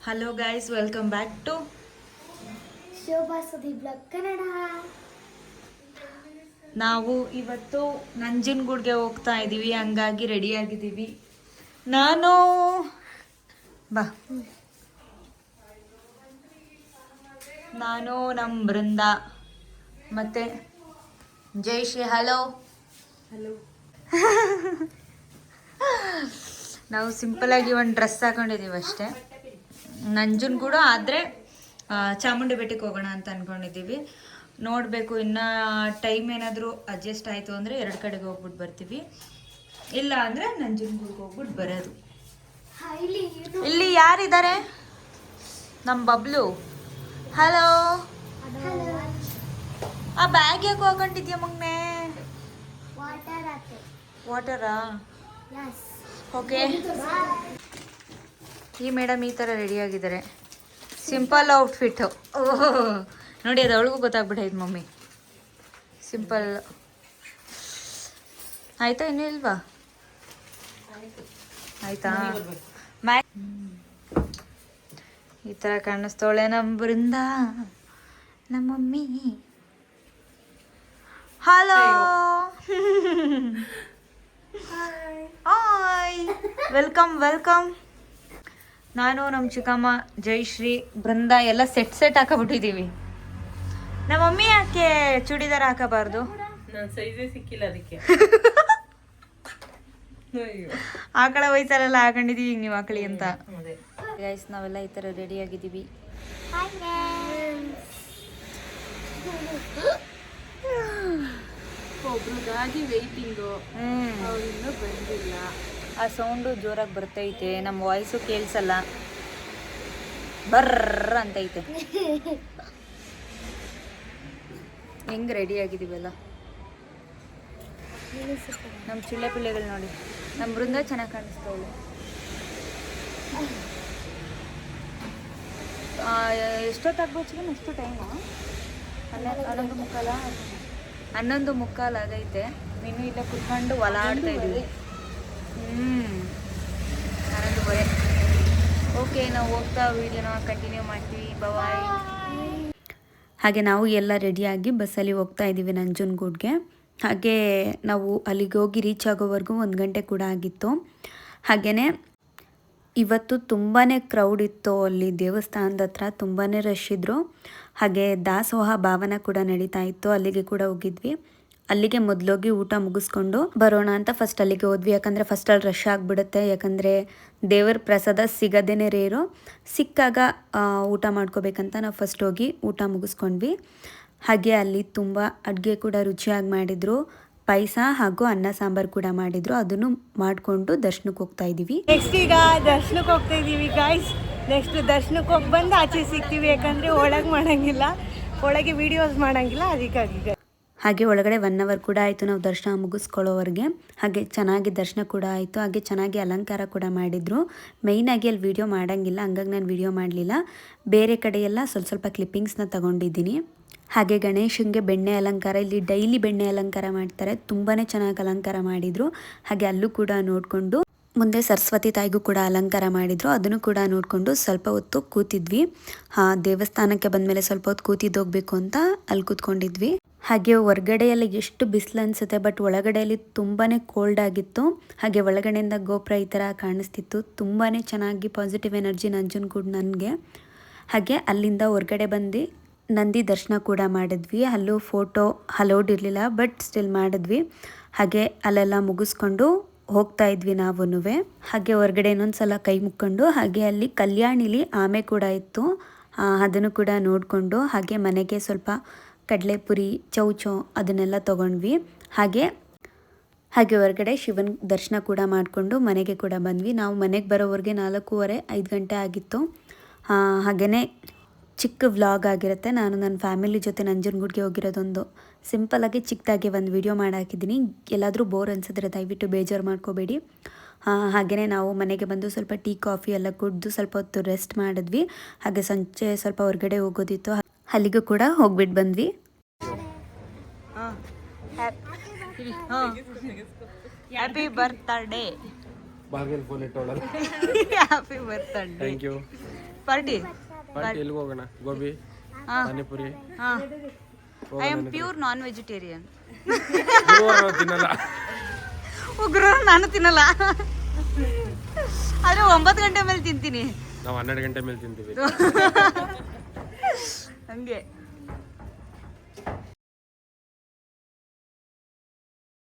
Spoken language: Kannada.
Hello guys welcome back to Shobha Sudhi blog Kannada. ನಾವು ಇವತ್ತು ನಂಜನಗೂಡ್ಗೆ ಹೋಗ್ತಾ ಇದ್ದೀವಿ ಹಂಗಾಗಿ ರೆಡಿ ಆಗಿದ್ದೀವಿ. ನಾನು ಬಾ. ನಾನು ನಮ್ಮ ಬೃಂದ. ಮತ್ತೆ ಜಯಶ್ರೀ ಹಲೋ ಹಲೋ ನಾವು ಸಿಂಪಲ್ ಆಗಿ ಒಂದು ಡ್ರೆಸ್ ಹಾಕೊಂಡಿದ್ದೀವಿ ಅಷ್ಟೇ. ನಂಜನಗೂಡು ಆದರೆ ಚಾಮುಂಡಿ ಬೆಟ್ಟಕ್ಕೆ ಹೋಗೋಣ ಅಂತ ಅನ್ಕೊಂಡಿದ್ದೀವಿ. ನೋಡಬೇಕು ಇನ್ನ ಟೈಮ್ ಏನಾದರೂ ಅಡ್ಜಸ್ಟ್ ಆಯಿತು ಅಂದರೆ ಎರಡು ಕಡೆಗೆ ಹೋಗ್ಬಿಟ್ಟು ಬರ್ತೀವಿ. ಇಲ್ಲ ಅಂದರೆ ನಂಜನಗೂಡ್ಗೆ ಹೋಗ್ಬಿಟ್ಟು ಬರೋದು. ಇಲ್ಲಿ ಯಾರಿದ್ದಾರೆ? ನಮ್ಮ ಬಬ್ಲು. ಹಲೋ. ಆ ಬ್ಯಾಗ್ ಯಾಕೆ ಹಾಕೊಂಡಿದ್ಯಾ ಮಗ್ನೆ? ವಾಟರ್ ಓಕೆ ಈ ಮೇಡಮ್ ಈ ಥರ ರೆಡಿಯಾಗಿದ್ದಾರೆ ಸಿಂಪಲ್ ಔಟ್ಫಿಟ್ಟು ಓಹ್. ನೋಡಿ ಅದು ಅವಳಿಗೂ ಗೊತ್ತಾಗ್ಬಿಟ್ಟೈತೆ ಮಮ್ಮಿ. ಸಿಂಪಲ್ ಆಯಿತಾ ಇನ್ನೂ ಇಲ್ವಾ? ಆಯ್ತಾ? ಮ್ಯಾ ಈ ಥರ ಕಾಣಿಸ್ತವಳೆ ನಮ್ಮ ಬೃಂದ ನಮ್ಮ mummy. Hello hi welcome welcome ನಾನು ನಮ್ಮ ಚಿಕ್ಕಮ್ಮ ಜಯಶ್ರೀ ಬೃಂದ ಎಲ್ಲ ಸೆಟ್ ಸೆಟ್ ಹಾಕಬಿಟ್ಟಿದ್ದೀವಿ ನಮ್ಮ ಮಮ್ಮಿ ಯಾಕೆ ಚೂಡಿದಾರ ಹಾಕಬಾರ್ದು? ನನ್ನ ಸೈಜೇ ಸಿಕ್ಕಿಲ್ಲ ಅದಕ್ಕೆ. ಆಕಳ ವಯಸ್ಸಲ್ಲೆಲ್ಲ ಹಾಕೊಂಡಿದೀವಿ ಈಗ ನೀವು ಆಕಳಿ ಅಂತ. ಅದೇ. ಗೈಸ್ ನಾವೆಲ್ಲ ಈ ಥರ ರೆಡಿ ಆಗಿದ್ದೀವಿ ಹಾಯ್ ಒಬ್ರಿಗಾಗಿ ವೆಯ್ಟಿಂಗು ಅವ್ರು ಇನ್ನೂ ಬಂದಿಲ್ಲ. ಆ ಸೌಂಡು ಜೋರಾಗಿ ಬರ್ತೈತೆ ನಮ್ಮ ವಾಯ್ಸು ಕೇಳಿಸಲ್ಲ. ಬರ್ರ ಅಂತೈತೆ ಹೆಂಗೆ ರೆಡಿ ಆಗಿದ್ದೀವಲ್ಲ ನಮ್ಮ ಚಿಳ್ಳೆ ಪಿಳ್ಳೆಗಳು ನೋಡಿ. ನಮ್ಮ ಬೃಂದ ಚೆನ್ನಾಗಿ ಕಾಣಿಸ್ತಾವಳೆ ಎಷ್ಟೊತ್ತಾಗ್ಬೋದು ಅಷ್ಟು ಟೈಮು ಹನ್ನೊಂದು ಹನ್ನೊಂದು ಮುಕ್ಕಾಲ? ಹನ್ನೊಂದು ಮುಕ್ಕಾಲು ಆಗೈತೆ. ನೀನು ಇಲ್ಲ ಕುತ್ಕೊಂಡು ಹೊಲಾಡ್ತಾ ಇದ್ದೀವಿ ಹ್ಞೂ ಓಕೆ ನಾವು ಹೋಗ್ತಾ ವೀಡಿಯೋನ ಕಂಟಿನ್ಯೂ ಮಾಡ್ತೀವಿ. ಬವಾಯ್ ಹಾಗೆ ನಾವು ಎಲ್ಲ ರೆಡಿಯಾಗಿ ಬಸ್ಸಲ್ಲಿ ಹೋಗ್ತಾ ಇದ್ದೀವಿ ನಂಜನಗೂಡ್ಗೆ. ಹಾಗೆ ನಾವು ಅಲ್ಲಿಗೆ ಹೋಗಿ ರೀಚ್ ಆಗೋವರೆಗೂ ಒಂದು ಗಂಟೆ ಕೂಡ ಆಗಿತ್ತು. ಹಾಗೆಯೇ ಇವತ್ತು ತುಂಬಾ ಕ್ರೌಡ್ ಇತ್ತು ಅಲ್ಲಿ ದೇವಸ್ಥಾನದ ಹತ್ರ ತುಂಬಾ ರಶ್ ಇದ್ದರು ಹಾಗೆ ದಾಸೋಹ ಭಾವನೆ ಕೂಡ ನಡೀತಾ ಇತ್ತು, ಅಲ್ಲಿಗೆ ಕೂಡ ಹೋಗಿದ್ವಿ. ಅಲ್ಲಿಗೆ ಮೊದಲೋಗಿ ಊಟ ಮುಗಿಸ್ಕೊಂಡು ಬರೋಣ ಅಂತ ಫಸ್ಟ್ ಅಲ್ಲಿಗೆ ಹೋದ್ವಿ. ಯಾಕಂದರೆ ಫಸ್ಟ್ ಅಲ್ಲಿ ರಶ್ ಆಗಿಬಿಡುತ್ತೆ. ಯಾಕಂದರೆ ದೇವರ ಪ್ರಸಾದ ಸಿಗದೇನೆ ರೇರು ಸಿಕ್ಕಾಗ ಊಟ ಮಾಡ್ಕೋಬೇಕಂತ ನಾವು ಫಸ್ಟ್ ಹೋಗಿ ಊಟ ಮುಗಿಸ್ಕೊಂಡ್ವಿ. ಹಾಗೆ ಅಲ್ಲಿ ತುಂಬ ಅಡುಗೆ ಕೂಡ ರುಚಿಯಾಗಿ ಮಾಡಿದರು. ಪಾಯಸ ಹಾಗೂ ಅನ್ನ ಸಾಂಬಾರ್ ಕೂಡ ಮಾಡಿದ್ರು. ಅದನ್ನು ಮಾಡಿಕೊಂಡು ದರ್ಶನಕ್ಕೆ ಹೋಗ್ತಾ ಇದ್ದೀವಿ ನೆಕ್ಸ್ಟ್ ಈಗ ದರ್ಶನಕ್ಕೆ ಹೋಗ್ತಾ ಇದೀವಿ ಗಾಯ್ಸ್ ನೆಕ್ಸ್ಟ್ ದರ್ಶನಕ್ಕೆ ಹೋಗಿ ಬಂದು ಆಚೆ ಸಿಗ್ತೀವಿ. ಯಾಕಂದ್ರೆ ಒಳಗೆ ಮಾಡಂಗಿಲ್ಲ. ಒಳಗೆ ವಿಡಿಯೋಸ್ ಮಾಡಂಗಿಲ್ಲ. ಅದಕ್ಕಾಗಿ ಹಾಗೆ ಒಳಗಡೆ ಒನ್ ಅವರ್ ಕೂಡ ಆಯಿತು ನಾವು ದರ್ಶನ ಮುಗಿಸ್ಕೊಳ್ಳೋವರೆಗೆ. ಹಾಗೆ ಚೆನ್ನಾಗಿ ದರ್ಶನ ಕೂಡ ಆಯಿತು, ಹಾಗೆ ಚೆನ್ನಾಗಿ ಅಲಂಕಾರ ಕೂಡ ಮಾಡಿದರು. ಆಗಿ ಅಲ್ಲಿ ವಿಡಿಯೋ ಮಾಡೋಂಗಿಲ್ಲ, ಹಂಗಾಗಿ ನಾನು ವಿಡಿಯೋ ಮಾಡಲಿಲ್ಲ. ಬೇರೆ ಕಡೆ ಎಲ್ಲ ಸ್ವಲ್ಪ ಸ್ವಲ್ಪ ಕ್ಲಿಪ್ಪಿಂಗ್ಸ್ನ ತಗೊಂಡಿದ್ದೀನಿ. ಹಾಗೆ ಗಣೇಶನಿಗೆ ಬೆಣ್ಣೆ ಅಲಂಕಾರ, ಇಲ್ಲಿ ಡೈಲಿ ಬೆಣ್ಣೆ ಅಲಂಕಾರ ಮಾಡ್ತಾರೆ ತುಂಬಾ ಚೆನ್ನಾಗಿ ಅಲಂಕಾರ ಮಾಡಿದರು. ಹಾಗೆ ಅಲ್ಲೂ ಕೂಡ ನೋಡಿಕೊಂಡು ಮುಂದೆ ಸರಸ್ವತಿ ತಾಯಿಗೂ ಕೂಡ ಅಲಂಕಾರ ಮಾಡಿದ್ರು. ಅದನ್ನು ಕೂಡ ನೋಡಿಕೊಂಡು ಸ್ವಲ್ಪ ಹೊತ್ತು ಕೂತಿದ್ವಿ. ಹಾ ದೇವಸ್ಥಾನಕ್ಕೆ ಬಂದಮೇಲೆ ಸ್ವಲ್ಪ ಹೊತ್ತು ಕೂತಿದ್ದೋಗ್ಬೇಕು ಅಂತ ಅಲ್ಲಿ ಕೂತ್ಕೊಂಡಿದ್ವಿ. ಹಾಗೆ ಹೊರ್ಗಡೆಯಲ್ಲಿ ಎಷ್ಟು ಬಿಸಿಲು ಅನಿಸುತ್ತೆ ಬಟ್ ಒಳಗಡೆಯಲ್ಲಿ ತುಂಬಾ ಕೋಲ್ಡ್ ಆಗಿತ್ತು. ಹಾಗೆ ಒಳಗಡೆಯಿಂದ ಗೋಪುರ ಈ ಥರ ಕಾಣಿಸ್ತಿತ್ತು. ತುಂಬಾ ಚೆನ್ನಾಗಿ ಪಾಸಿಟಿವ್ ಎನರ್ಜಿ ನಂಜನಗೂಡು ನನಗೆ. ಹಾಗೆ ಅಲ್ಲಿಂದ ಹೊರಗಡೆ ಬಂದು ನಂದಿ ದರ್ಶನ ಕೂಡ ಮಾಡಿದ್ವಿ. ಅಲ್ಲೂ ಫೋಟೋ ಅಲೌಡ್ ಇರಲಿಲ್ಲ ಬಟ್ ಸ್ಟಿಲ್ ಮಾಡಿದ್ವಿ. ಹಾಗೆ ಅಲ್ಲೆಲ್ಲ ಮುಗಿಸ್ಕೊಂಡು ಹೋಗ್ತಾ ಇದ್ವಿ ನಾವೂ ಹಾಗೆ ಹೊರಗಡೆ ಇನ್ನೊಂದು ಸಲ ಕೈ ಮುಕ್ಕೊಂಡು, ಹಾಗೆ ಅಲ್ಲಿ ಕಲ್ಯಾಣಿಲಿ ಆಮೆ ಕೂಡ ಇತ್ತು. ಅದನ್ನು ಕೂಡ ನೋಡಿಕೊಂಡು, ಹಾಗೆ ಮನೆಗೆ ಸ್ವಲ್ಪ ಕಡಲೆಪುರಿ, ಚೌಚೌ ಅದನ್ನೆಲ್ಲ ತೊಗೊಂಡ್ವಿ. ಹಾಗೆ ಹಾಗೆ ಹೊರಗಡೆ ಶಿವನ ದರ್ಶನ ಕೂಡ ಮಾಡಿಕೊಂಡು ಮನೆಗೆ ಕೂಡ ಬಂದ್ವಿ. ನಾವು ಮನೆಗೆ ಬರೋವರೆಗೆ ನಾಲ್ಕೂವರೆ, ಐದು ಗಂಟೆ ಆಗಿತ್ತು. ಹಾಗೆಯೇ ಚಿಕ್ಕ ವ್ಲಾಗ್ ಆಗಿರುತ್ತೆ. ನಾನು ನನ್ನ ಫ್ಯಾಮಿಲಿ ಜೊತೆ ನಂಜನಗೂಡ್ಗೆ ಹೋಗಿರೋದೊಂದು ಸಿಂಪಲಾಗಿ ಚಿಕ್ಕದಾಗಿ ಒಂದು ವಿಡಿಯೋ ಮಾಡಿ ಹಾಕಿದ್ದೀನಿ ಎಲ್ಲಾದರೂ ಬೋರ್ ಅನಿಸಿದ್ರೆ ದಯವಿಟ್ಟು ಬೇಜಾರು ಮಾಡ್ಕೋಬೇಡಿ. ಹಾಗೆಯೇ ನಾವು ಮನೆಗೆ ಬಂದು ಸ್ವಲ್ಪ ಟೀ ಕಾಫಿ ಎಲ್ಲ ಕುಡಿದು ಸ್ವಲ್ಪ ಹೊತ್ತು ರೆಸ್ಟ್ ಮಾಡಿದ್ವಿ. ಹಾಗೆ ಸಂಜೆ ಸ್ವಲ್ಪ ಹೊರಗಡೆ ಹೋಗೋದಿತ್ತು. ಅಲ್ಲಿಗೂ ಕೂಡ ಹೋಗ್ಬಿಟ್ಟು ಬಂದ್ವಿ. Happy birthday. Phone ಇಟ್ಟೋಳಲ್ಲ. Happy birthday. Thank you party? Party ಎಲ್ಲಿಗೆ ಹೋಗೋಣ? ಗೋಬಿ ಪಾನಿಪುರಿ? ಹಾ. I am pure non. Vegetarian ತಿನ್ನಲ್ಲ. ಉಗ್ರರು ನಾನು ತಿನ್ನಲ್ಲ. ಆದ್ರೆ ಒಂಬತ್ತು ಗಂಟೆ ಮೇಲೆ ತಿಂತೀನಿ. ನಾವು ಹನ್ನೆರಡು ಗಂಟೆ ಮೇಲೆ ತಿಂತೀವಿ. ಹಂಗೆ.